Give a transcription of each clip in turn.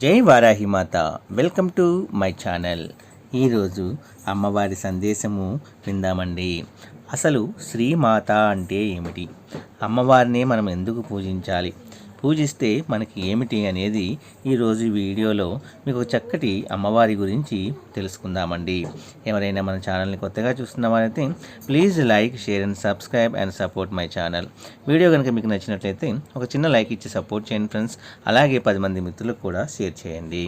జై వారాహి మాత. Welcome to my channel. ఈరోజు అమ్మవారి సందేశము విందామండి. అసలు శ్రీమాత అంటే ఏమిటి? అమ్మవారిని మనం ఎందుకు పూజించాలి? పూజిస్తే మనకి ఏమిటి అనేది ఈరోజు వీడియోలో మీకు చక్కటి అమ్మవారి గురించి తెలుసుకుందామండి. ఎవరైనా మన ఛానల్ని కొత్తగా చూస్తున్నామనైతే please like share and subscribe and support my channel. Video కనుక మీకు నచ్చినట్లయితే ఒక చిన్న లైక్ ఇచ్చి సపోర్ట్ చేయండి ఫ్రెండ్స్. అలాగే పది మంది మిత్రులకు కూడా షేర్ చేయండి.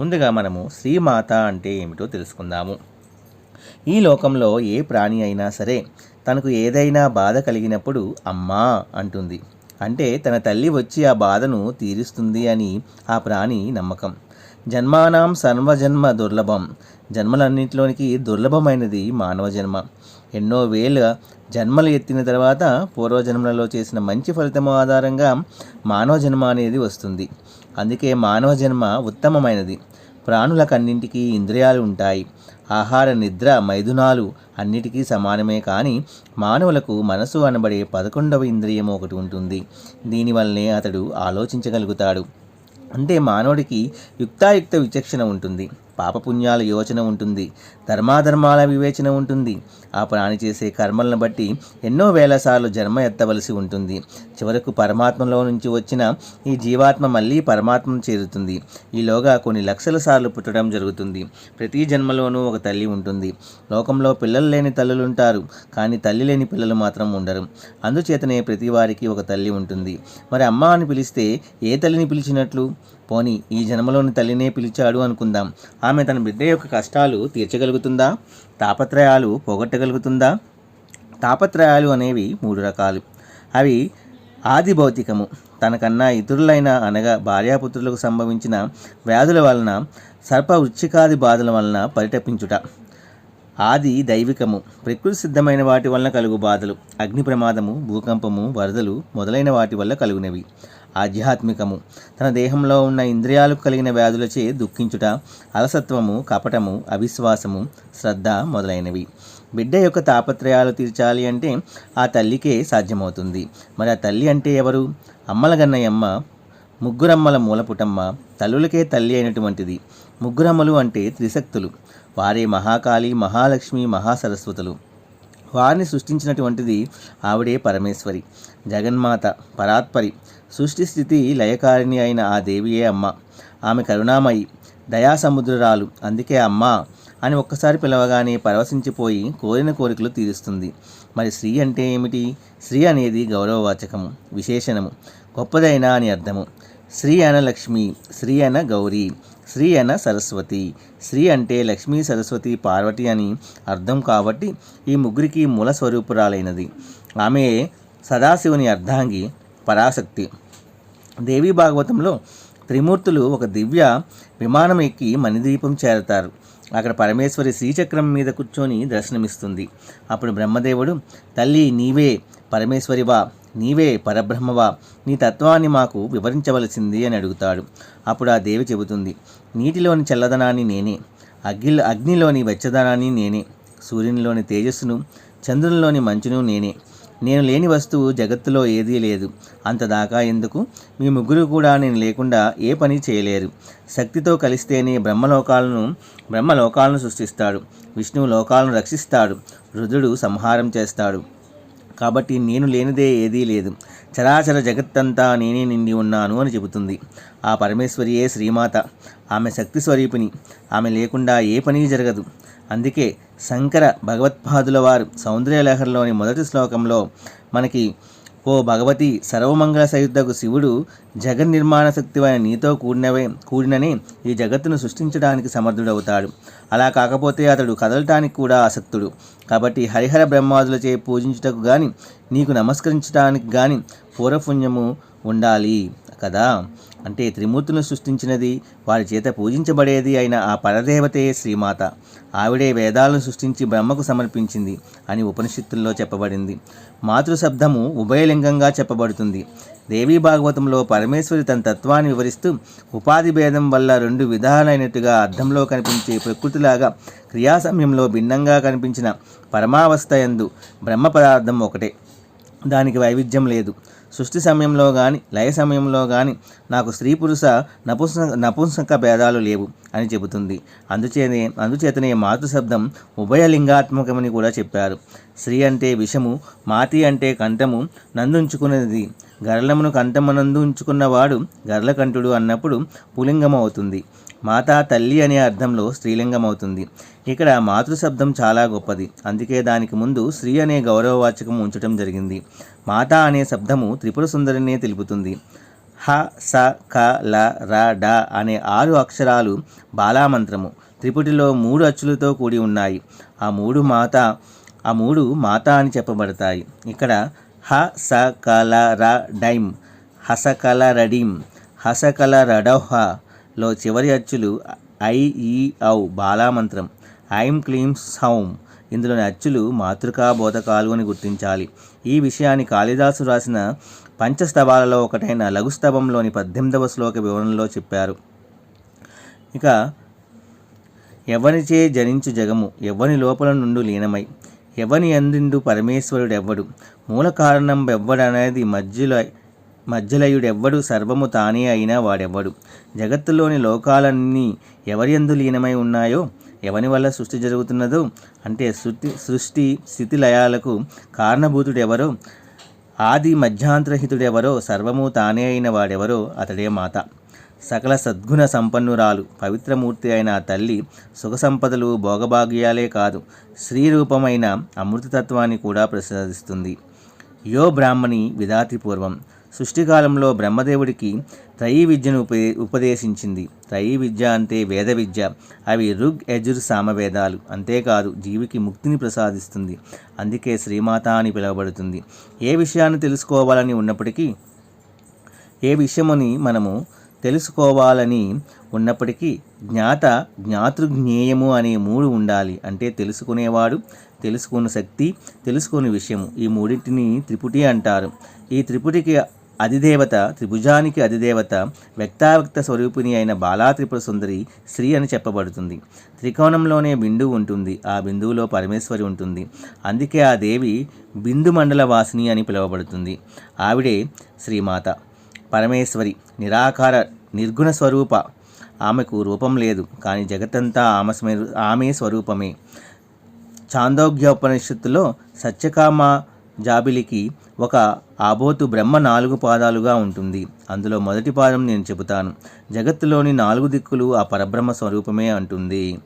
ముందుగా మనము శ్రీమాత అంటే ఏమిటో తెలుసుకుందాము. ఈ లోకంలో ఏ ప్రాణి అయినా సరే తనకు ఏదైనా బాధ కలిగినప్పుడు అమ్మా అంటుంది. అంటే తన తల్లి వచ్చి ఆ బాధను తీరుస్తుంది అని ఆ ప్రాణి నమ్మకం. జన్మానాం సర్వజన్మ దుర్లభం. జన్మలన్నింటిలోనికి దుర్లభమైనది మానవ జన్మ. ఎన్నో వేల జన్మలు ఎత్తిన తర్వాత పూర్వజన్మలలో చేసిన మంచి ఫలితం ఆధారంగా మానవ జన్మ అనేది వస్తుంది. అందుకే మానవ జన్మ ఉత్తమమైనది. ప్రాణులకన్నింటికీ ఇంద్రియాలు ఉంటాయి ఆహార నిద్ర మైథునాలు అన్నిటికీ సమానమే కానీ మానవులకు మనసు అనబడే పదకొండవ ఇంద్రియము ఒకటి ఉంటుంది. దీనివల్లనే అతడు ఆలోచించగలుగుతాడు. అంటే మానవుడికి యుక్తాయుక్త విచక్షణ ఉంటుంది. పాపపుణ్యాల యోచన ఉంటుంది. ధర్మాధర్మాల వివేచన ఉంటుంది. ఆ ప్రాణి చేసే కర్మలను బట్టి ఎన్నో వేల సార్లు జన్మ ఎత్తవలసి ఉంటుంది. చివరకు పరమాత్మలో నుంచి వచ్చిన ఈ జీవాత్మ మళ్ళీ పరమాత్మను చేరుతుంది. ఈలోగా కొన్ని లక్షల సార్లు పుట్టడం జరుగుతుంది. ప్రతి జన్మలోనూ ఒక తల్లి ఉంటుంది. లోకంలో పిల్లలు లేని తల్లులు ఉంటారు. కానీ తల్లి లేని పిల్లలు మాత్రం ఉండరు. అందుచేతనే ప్రతి వారికి ఒక తల్లి ఉంటుంది. మరి అమ్మ అని పిలిస్తే ఏ తల్లిని పిలిచినట్లు? పోని ఈ జన్మలోని తల్లినే పిలిచాడు అనుకుందాం. ఆమె తన బిడ్డ యొక్క కష్టాలు తీర్చగలుగుతుంది? తాపత్రయాలు పోగొట్టగలుగుతుందా? తాపత్రయాలు అనేవి మూడు రకాలు. అవి ఆది భౌతికము తనకన్నా ఇతరులైన అనగా భార్యాపుత్రులకు సంభవించిన వ్యాధుల వలన సర్ప వృచ్చికాది బాధల వలన పరిటపించుట. ఆది దైవికము. ప్రకృతి సిద్ధమైన వాటి వలన కలుగు బాధలు. అగ్ని ప్రమాదము భూకంపము వరదలు మొదలైన వాటి వల్ల కలుగునవి. ఆధ్యాత్మికము. తన దేహంలో ఉన్న ఇంద్రియాలకు కలిగిన వ్యాధులచే దుఃఖించుట అలసత్వము కపటము అవిశ్వాసము శ్రద్ధ మొదలైనవి. బిడ్డ యొక్క తాపత్రయాలు తీర్చాలి అంటే ఆ తల్లికే సాధ్యమవుతుంది. మరి ఆ తల్లి అంటే ఎవరు? అమ్మలగన్నయమ్మ ముగ్గురమ్మల మూలపుటమ్మ తల్లులకే తల్లి అయినటువంటిది. ముగ్గురమ్మలు అంటే త్రిశక్తులు. వారే మహాకాళి మహాలక్ష్మి మహాసరస్వతులు. వారిని సృష్టించినటువంటిది ఆవిడే పరమేశ్వరి. జగన్మాత పరాత్పరి. సృష్టి స్థితి లయకారిణి అయిన ఆ దేవియే అమ్మ. ఆమె కరుణామయి. దయాసముద్రురాలు. అందుకే అమ్మ అని ఒక్కసారి పిలవగానే పరవశించిపోయి కోరిన కోరికలు తీరుస్తుంది. మరి స్త్రీ అంటే ఏమిటి? స్త్రీ అనేది గౌరవవాచకము విశేషణము గొప్పదైన అని అర్థము. స్త్రీ అన లక్ష్మి స్త్రీ అన గౌరీ. శ్రీ అన సరస్వతి. శ్రీ అంటే లక్ష్మీ సరస్వతి పార్వతి అని అర్థం కాబట్టి ఈ ముగ్గురికి మూల స్వరూపురాలైనది. ఆమె సదాశివుని అర్ధాంగి పరాశక్తి. దేవీ భాగవతంలో త్రిమూర్తులు ఒక దివ్య విమానం ఎక్కి మణిద్వీపం చేరతారు. అక్కడ పరమేశ్వరి శ్రీచక్రం మీద కూర్చొని దర్శనమిస్తుంది. అప్పుడు బ్రహ్మదేవుడు తల్లి నీవే పరమేశ్వరివా నీవే పరబ్రహ్మవా నీ తత్వాన్ని మాకు వివరించవలసింది అని అడుగుతాడు. అప్పుడు ఆ దేవి చెబుతుంది నీటిలోని చల్లదనాన్ని నేనే అగ్ని అగ్నిలోని వెచ్చదనాన్ని నేనే సూర్యునిలోని తేజస్సును చంద్రునిలోని మంచును నేనే. నేను లేని వస్తువు జగత్తులో ఏదీ లేదు. అంతదాకా ఎందుకు? మీ ముగ్గురు కూడా నేను లేకుండా ఏ పని చేయలేరు. శక్తితో కలిస్తేనే బ్రహ్మలోకాలను బ్రహ్మలోకాలను సృష్టిస్తాడు. విష్ణువు లోకాలను రక్షిస్తాడు. రుద్రుడు సంహారం చేస్తాడు. కాబట్టి నేను లేనిదే ఏదీ లేదు. చరాచర జగత్తంతా నేనే నిండి ఉన్నాను అని చెబుతుంది. ఆ పరమేశ్వరియే శ్రీమాత. ఆమె శక్తి స్వరూపిణి. ఆమె లేకుండా ఏ పని జరగదు. అందుకే శంకర భగవత్పాదుల వారు సౌందర్యలహరిలోని మొదటి శ్లోకంలో మనకి ఓ భగవతి సర్వమంగళ సయుద్ధకు శివుడు జగన్ నిర్మాణ శక్తివైన నీతో కూడినవే కూడిననే ఈ జగత్తును సృష్టించడానికి సమర్థుడవుతాడు. అలా కాకపోతే అతడు కదలటానికి కూడా ఆసక్తుడు. కాబట్టి హరిహర బ్రహ్మాదులచే పూజించుటకు గాని నీకు నమస్కరించడానికి గాని పూర్వపుణ్యము ఉండాలి కదా? అంటే త్రిమూర్తులను సృష్టించినది వారి చేత పూజించబడేది అయిన ఆ పరదేవతే శ్రీమాత. ఆవిడే వేదాలను సృష్టించి బ్రహ్మకు సమర్పించింది అని ఉపనిషత్తుల్లో చెప్పబడింది. మాతృశబ్దము ఉభయలింగంగా చెప్పబడుతుంది. దేవీ భాగవతంలో పరమేశ్వరి తన తత్వాన్ని వివరిస్తూ ఉపాధి భేదం వల్ల రెండు విధాలైనట్టుగా అర్థంలో కనిపించే ప్రకృతిలాగా క్రియా సమయంలో భిన్నంగా కనిపించిన పరమావస్థ యందు బ్రహ్మ పదార్థం ఒకటే. దానికి వైవిధ్యం లేదు. సృష్టి సమయంలో కానీ లయ సమయంలో కానీ నాకు స్త్రీ పురుష నపుంస నపుంసక భేదాలు లేవు అని చెబుతుంది. అందుచేతనే అందుచేతనే మాతృ శబ్దం ఉభయలింగాత్మకమని కూడా చెప్పారు. స్త్రీ అంటే విషము మాతి అంటే కంఠము నందుంచుకున్నది. గరళమును కంఠమునందు ఉంచుకున్నవాడు గరళకంఠుడు అన్నప్పుడు పులింగం అవుతుంది మాతా తల్లి అనే అర్థంలో స్త్రీలింగం అవుతుంది ఇక్కడ మాతృ శబ్దం చాలా గొప్పది. అందుకే దానికి ముందు స్త్రీ అనే గౌరవవాచకం ఉంచడం జరిగింది. మాత అనే శబ్దము త్రిపుర సుందరినే తెలుపుతుంది. హ స క ల ర డ అనే ఆరు అక్షరాలు బాలామంత్రము. త్రిపుటిలో మూడు అచ్చులతో కూడి ఉన్నాయి. ఆ మూడు మాత ఆ మూడు మాత అని చెప్పబడతాయి. ఇక్కడ హ స క ల ర డైమ్ హసకల రడీం హసకల రడౌహ లో చివరి అచ్చులు ఐ ఈ ఔ బాలామంత్రం. ఐం క్లీం సౌం ఇందులోని అచ్చులు మాతృకా బోధకాలు అని గుర్తించాలి. ఈ విషయాన్ని కాళిదాసు రాసిన పంచస్తవాలలో ఒకటైన లఘుస్తవంలోని పద్దెనిమిదవ శ్లోక వివరణలో చెప్పారు. ఇక ఎవనిచే జనించు జగము ఎవని లోపల నుండు లీనమై ఎవని అందిండు పరమేశ్వరుడెవ్వడు మూల కారణం ఎవ్వడనేది మధ్యలో మధ్యలయుడెవ్వడు సర్వము తానే అయినా వాడెవ్వడు. జగత్తులోని లోకాలన్నీ ఎవరి యందు లీనమై ఉన్నాయో ఎవని వల్ల సృష్టి జరుగుతున్నదో? అంటే సృష్టి సృష్టి స్థితి లయాలకు కారణభూతుడెవరో? ఆది మధ్యాంతరహితుడెవరో? సర్వము తానే అయిన వాడెవరో? అతడే మాత. సకల సద్గుణ సంపన్నురాలు పవిత్రమూర్తి అయిన తల్లి సుఖ సంపదలు భోగభాగ్యాలే కాదు స్త్రీ రూపమైన అమృతతత్వాన్ని కూడా ప్రసాదిస్తుంది. యో బ్రాహ్మణి విధాతి పూర్వం సృష్టికాలంలో బ్రహ్మదేవుడికి త్రయీ విద్యను ఉపదే ఉపదేశించింది. త్రయీ విద్య అంటే వేద విద్య. అవి రుగ్ యజుర్ సామవేదాలు. అంతేకాదు జీవికి ముక్తిని ప్రసాదిస్తుంది. అందుకే శ్రీమాత అని పిలువబడుతుంది. ఏ విషయాన్ని తెలుసుకోవాలని ఉన్నప్పటికీ ఏ విషయముని మనము తెలుసుకోవాలని ఉన్నప్పటికీ జ్ఞాత జ్ఞాతృజ్ఞేయము అనే మూడు ఉండాలి. అంటే తెలుసుకునేవాడు తెలుసుకున్న శక్తి తెలుసుకునే విషయము. ఈ మూడింటిని త్రిపుటి అంటారు. ఈ త్రిపుటికి అధిదేవత త్రిభుజానికి అధిదేవత వ్యక్తావ్యక్త స్వరూపిణి అయిన బాలా త్రిపుర సుందరి స్త్రీ అని చెప్పబడుతుంది. త్రికోణంలోనే బిందువు ఉంటుంది. ఆ బిందువులో పరమేశ్వరి ఉంటుంది. అందుకే ఆ దేవి బిందు మండల వాసిని అని పిలువబడుతుంది. ఆవిడే శ్రీమాత. పరమేశ్వరి నిరాకార నిర్గుణ స్వరూప. ఆమెకు రూపం లేదు. కానీ జగత్తంతా ఆమె స్మే ఆమె స్వరూపమే. చాందోగ్యోపనిషత్తులో సత్యకామ జాబిలికి ఒక ఆబోతు బ్రహ్మ నాలుగు పాదాలుగా ఉంటుంది. అందులో మొదటి పాదం నేను చెబుతాను. జగత్తులోని నాలుగు దిక్కులు ఆ పరబ్రహ్మ స్వరూపమే అంటుంది.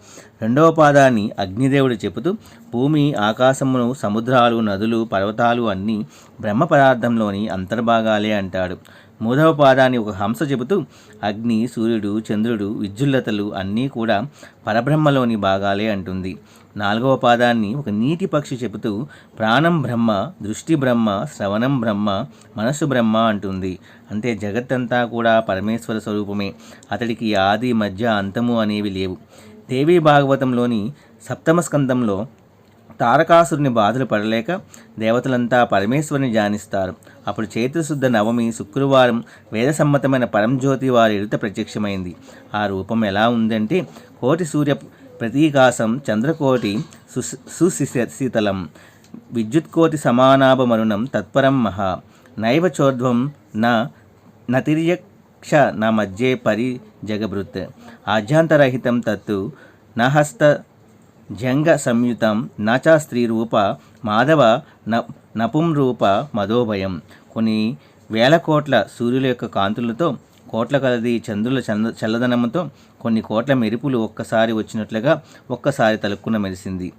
రెండవ పాదాన్ని అగ్నిదేవుడు చెబుతూ భూమి ఆకాశమును సముద్రాలు నదులు పర్వతాలు అన్నీ బ్రహ్మ పదార్థంలోని అంతర్భాగాలే అంటాడు. మూడవ పాదాన్ని ఒక హంస చెబుతూ అగ్ని సూర్యుడు చంద్రుడు విద్యుల్లతలు అన్నీ కూడా పరబ్రహ్మలోని భాగాలే అంటుంది. నాలుగవ పాదాన్ని ఒక నీటి పక్షి చెబుతూ ప్రాణం బ్రహ్మ దృష్టి బ్రహ్మ శ్రవణం బ్రహ్మ మనసు బ్రహ్మ అంటుంది. అంటే జగత్తంతా కూడా పరమేశ్వర స్వరూపమే. అతడికి ఆది మధ్య అంతము అనేవి లేవు. దేవీ భాగవతంలోని సప్తమ స్కందంలో తారకాసురుని బాధలు పడలేక దేవతలంతా పరమేశ్వరుని ధ్యానిస్తారు అప్పుడు చైత్రశుద్ధ నవమి శుక్రవారం వేదసమ్మతమైన పరంజ్యోతి వారి ఎదుట ప్రత్యక్షమైంది. ఆ రూపం ఎలా ఉందంటే కోటి సూర్య ప్రతీకాసం చంద్రకోటి సుశీతలం విద్యుత్కోటి సమానాభమరుణం తత్పరం మహా. నైవ చోర్ధ్వం న నతిర్యక్ష నా మధ్యే పరి జగభృత్ ఆధ్యాంతరహితం తత్తు నహస్త జంగ సంయుతం నచ స్త్రీ రూప మాధవ న నపుం రూప మధోభయం కొన్ని వేల కోట్ల సూర్యుల యొక్క కాంతులతో కోట్ల కలది చంద్రుల చంద చల్లదనంతో కొన్ని కోట్ల మెరుపులు ఒక్కసారి వచ్చినట్లుగా ఒక్కసారి తలుక్కున మెరిసింది.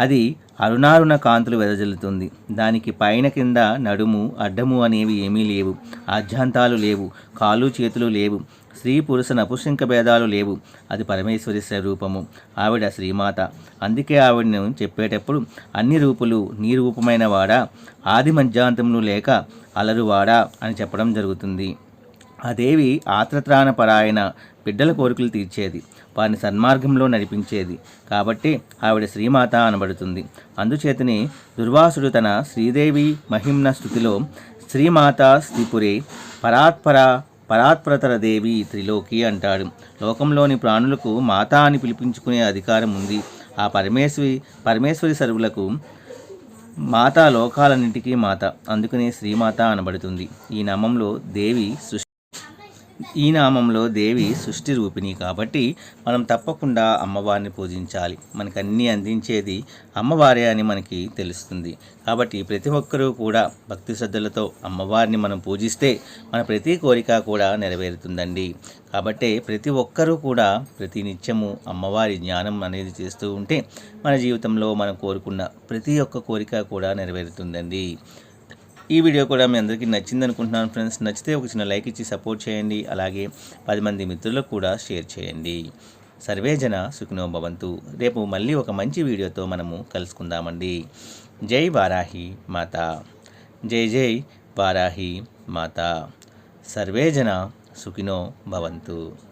అది అరుణారుణ కాంతులు వెదజల్లుతుంది. దానికి పైన కింద నడుము అడ్డము అనేవి ఏమీ లేవు. ఆధ్యాంతాలు లేవు. కాలు చేతులు లేవు. స్త్రీ పురుష నపుంసక భేదాలు లేవు. అది పరమేశ్వరి స్వరూపము. ఆవిడ శ్రీమాత. అందుకే ఆవిడను చెప్పేటప్పుడు అన్ని రూపులు నీ రూపమైన వాడా ఆది మధ్యాంతములు లేక అలరువాడా అని చెప్పడం జరుగుతుంది. ఆ దేవి ఆత్రత్రాణపరాయణ బిడ్డల కోరికలు తీర్చేది వారిని సన్మార్గంలో నడిపించేది. కాబట్టి ఆవిడ శ్రీమాత అనబడుతుంది. అందుచేతనే దుర్వాసుడు తన శ్రీదేవి మహిమ్న స్థుతిలో శ్రీమాత శ్రీపురే పరాత్పర పరాత్పరతర దేవి త్రిలోకి అంటాడు. లోకంలోని ప్రాణులకు మాత అని పిలిపించుకునే అధికారం ఉంది. ఆ పరమేశ్వరి పరమేశ్వరి సరువులకు మాత లోకాలన్నింటికీ మాత. అందుకనే శ్రీమాత అనబడుతుంది. ఈ నామంలో దేవి సృష్టి ఈ నామంలో దేవి సృష్టి రూపిణి కాబట్టి మనం తప్పకుండా అమ్మవారిని పూజించాలి. మనకు అన్నీ అందించేది అమ్మవారే అని మనకి తెలుస్తుంది. కాబట్టి ప్రతి ఒక్కరూ కూడా భక్తి శ్రద్ధలతో అమ్మవారిని మనం పూజిస్తే మన ప్రతి కోరిక కూడా నెరవేరుతుందండి. కాబట్టి ప్రతి ఒక్కరూ కూడా ప్రతి నిత్యము అమ్మవారి జ్ఞానం అనేది చేస్తూ ఉంటే మన జీవితంలో మనం కోరుకున్న ప్రతి ఒక్క కోరిక కూడా నెరవేరుతుందండి. ఈ వీడియో కూడా మీ అందరికీ నచ్చింది అనుకుంటున్నాను ఫ్రెండ్స్. నచ్చితే ఒక చిన్న లైక్ ఇచ్చి సపోర్ట్ చేయండి. అలాగే పది మంది మిత్రులకు కూడా షేర్ చేయండి. సర్వే జన సుఖినో భవంతు. రేపు మళ్ళీ ఒక మంచి వీడియోతో మనము కలుసుకుందామండి. జై వారాహి మాత. జై జై వారాహి మాత. సర్వే జన సుఖినో భవంతు.